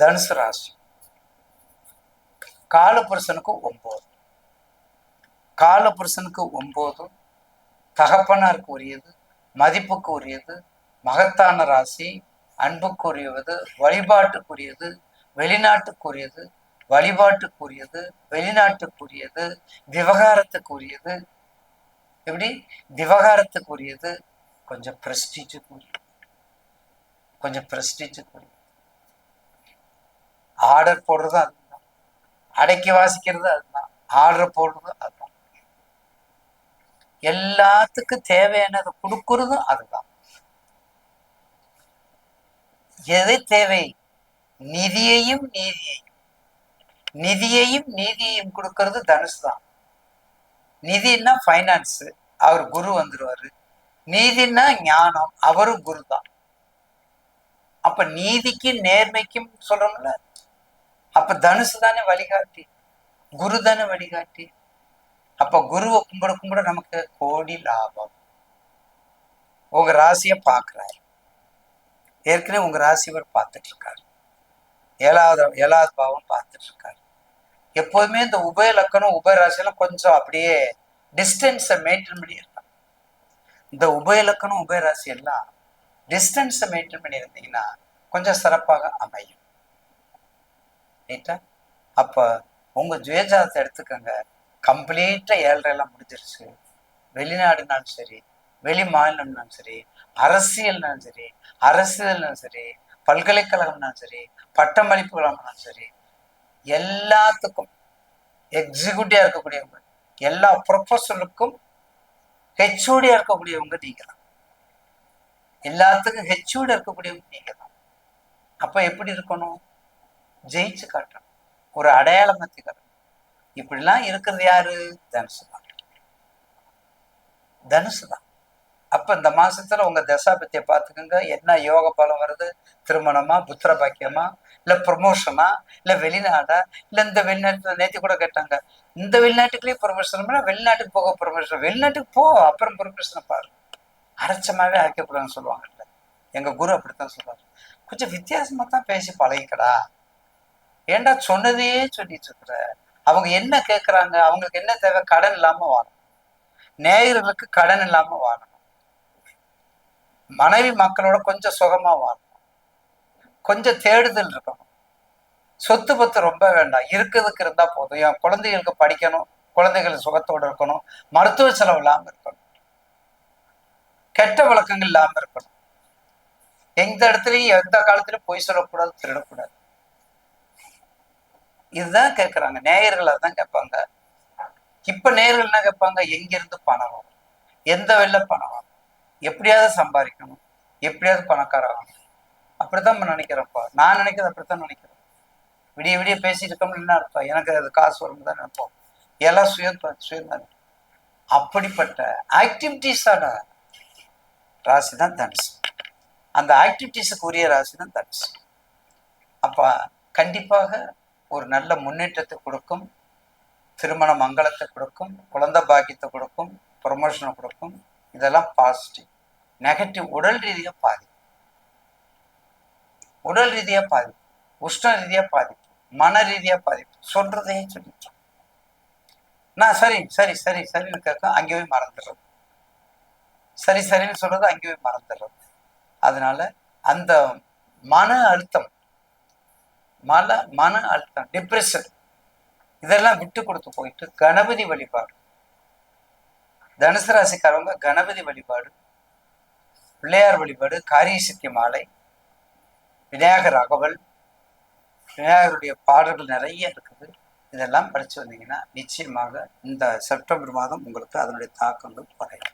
தனுசு ராசி. காலபுருஷனுக்கு ஒன்பது காலபுருஷனுக்கு ஒன்பது தகப்பனாருக்கு உரியது மதிப்புக்கு உரியது மகத்தான ராசி அன்புக்குரியது வழிபாட்டுக்குரியது வெளிநாட்டுக்குரியது வழிபாட்டுக்குரியது வெளிநாட்டுக்குரியது விவகாரத்துக்குரியது எப்படி? விவகாரத்துக்குரியது கொஞ்சம் பிரஸ்டீஜுக்குரியது கொஞ்சம் பிரஸ்டீஜுக்குரியது ஆர்டர் போடுறது அதுதான் அடக்கி வாசிக்கிறது அதுதான் ஆர்டர் போடுறது அதுதான் எல்லாத்துக்கும் தேவையானது கொடுக்கறதும் அதுதான் எது தேவை? நிதியையும் நீதியையும். நிதியையும் நீதியையும் கொடுக்கறது தனுஷ் தான். நிதினா ஃபைனான்ஸ் அவர் குரு வந்துருவாரு. நீதினா ஞானம். அவரும் குரு தான். அப்ப நீதிக்கும் நேர்மைக்கும் சொல்றோம்ல? அப்ப தனுசு தானே வழிகாட்டி. குரு தானே வழிகாட்டி. அப்ப குருவை கும்பிட கும்பிட நமக்கு கோடி லாபம். உங்க ராசியை பார்க்கிறாரு. ஏற்கனவே உங்க ராசி அவர் பார்த்துட்டு இருக்காரு ஏழாவது ஏழாவது பாவம் பார்த்துட்டு இருக்காரு எப்போதுமே இந்த உபய லக்கணம் உபய ராசியெல்லாம் கொஞ்சம் அப்படியே டிஸ்டன்ஸை மெயின்டைன் பண்ணி இருக்காங்க இந்த உபய லக்கணம் உபய ராசி எல்லாம் டிஸ்டன்ஸை மெயின்டைன் பண்ணி இருந்தீங்கன்னா கொஞ்சம் சிறப்பாக அமையும். ரைட்டா அப்போ உங்கள் ஜுவேஜாதத்தை எடுத்துக்கோங்க. கம்ப்ளீட்டாக ஏழரை எல்லாம் முடிஞ்சிருச்சு. வெளிநாடுனாலும் சரி வெளி மாநிலம்னாலும் சரி அரசியல்னாலும் சரி அரசியல்னாலும் சரி பல்கலைக்கழகம்னாலும் சரி பட்டமளிப்புகளானாலும் சரி எல்லாத்துக்கும் எக்ஸிக்யூட்டிவாக இருக்கக்கூடியவங்க எல்லா ப்ரொஃபஸருக்கும் ஹெச்ஓடியாக இருக்கக்கூடியவங்க நீங்கள் தான் எல்லாத்துக்கும் ஹெச்ஓடி இருக்கக்கூடியவங்க நீங்கள் தான் அப்ப எப்படி இருக்கணும்? ஜெயிச்சு காட்டணும். ஒரு அடையாளம் பத்தி காட்டணும். இப்படிலாம் இருக்கிறது யாரு? தனுசு தான். தனுசு தான். அப்ப இந்த மாசத்துல உங்க தசாபத்திய பாத்துக்கோங்க என்ன யோக பலம் வருது? திருமணமா புத்திர பாக்கியமா இல்ல ப்ரொமோஷனா இல்ல வெளிநாடா இல்ல இந்த வெளிநாட்டுல நேத்தி கூட கேட்டாங்க. இந்த வெளிநாட்டுக்குள்ளேயே ப்ரொமோஷன் வெளிநாட்டுக்கு போக ப்ரொமோஷன் வெளிநாட்டுக்கு போ அப்புறம் ப்ரொமோஷனை பாரு. அரைச்சமாவே அரைக்கக்கூடாதுன்னு சொல்லுவாங்கல்ல. எங்க குரு அப்படித்தான் சொல்லுவாரு கொஞ்சம் வித்தியாசமா தான் பேசி பழகிக்கடா. ஏண்டா சொன்னதையே சொல்லிட்டு இருக்கிற அவங்க என்ன கேட்கறாங்க அவங்களுக்கு என்ன தேவை? கடன் இல்லாம வாழணும். நேயர்களுக்கு கடன் இல்லாம வாழணும். மனைவி மக்களோட கொஞ்சம் சுகமா வாழணும். கொஞ்சம் தேடுதல் இருக்கணும். சொத்து பத்து ரொம்ப வேண்டாம். இருக்கிறதுக்கு இருந்தா போதும். என் குழந்தைகளுக்கு படிக்கணும். குழந்தைகள் சுகத்தோட இருக்கணும். மருத்துவ செலவு இல்லாம இருக்கணும். கெட்ட வழக்கங்கள் இல்லாம இருக்கணும். எந்த இடத்துலயும் எந்த காலத்திலும் பொய் சொல்லக்கூடாது திருடக்கூடாது. இதுதான் கேட்குறாங்க நேயர்கள் அதான் கேட்பாங்க. இப்ப நேயர்கள் என்ன கேட்பாங்க? எங்கிருந்து பணம் வரும்? எந்த வெளில பணம் வரும்? எப்படியாவது சம்பாதிக்கணும். எப்படியாவது பணக்காரகணும் அப்படித்தான் நம்ம நினைக்கிறோம்ப்பா. நான் நினைக்கிறது அப்படித்தான் நினைக்கிறேன் விடிய விடிய பேசிட்டு இருக்கோம்னு என்ன அர்த்தம்? எனக்கு அது காசு வரும் தான் நினைப்போம். எல்லாம் சுய சுயந்தானே அப்படிப்பட்ட ஆக்டிவிட்டிஸான ராசி தான் தனுசு. அந்த ஆக்டிவிட்டிஸுக்கு உரிய ராசி தான் தனுசு. அப்ப கண்டிப்பாக ஒரு நல்ல முன்னேற்றத்தை கொடுக்கும் திருமண மங்களத்தை கொடுக்கும் குழந்தை பாக்கியத்தை கொடுக்கும் ப்ரொமோஷனை கொடுக்கும். இதெல்லாம் பாசிட்டிவ் நெகட்டிவ் உடல் ரீதியாக பாதிப்பு. உடல் ரீதியாக பாதிப்பு. உஷ்ண ரீதியாக பாதிப்பு. மன ரீதியாக பாதிப்பு. சொல்றதையே சொல்லிட்டோம். நான் சரி சரி சரி சரின்னு கேட்க அங்கே போய் மறந்துடுறது. சரி சரின்னு சொல்றது அங்கே போய் மறந்துடுறது. அதனால அந்த மன அழுத்தம் மன மன அழுத்தம் டிப்ரெஷன் இதெல்லாம் விட்டு கொடுத்து போயிட்டு கணபதி வழிபாடு. தனுசு ராசிக்காரவங்க கணபதி வழிபாடு பிள்ளையார் வழிபாடு காரிய சித்தி மாலை விநாயகர் அகவல் விநாயகருடைய பாடல்கள் நிறைய இருக்குது. இதெல்லாம் படிச்சு வந்தீங்கன்னா நிச்சயமாக இந்த செப்டம்பர் மாதம் உங்களுக்கு அதனுடைய தாக்கங்கள் குறையும்.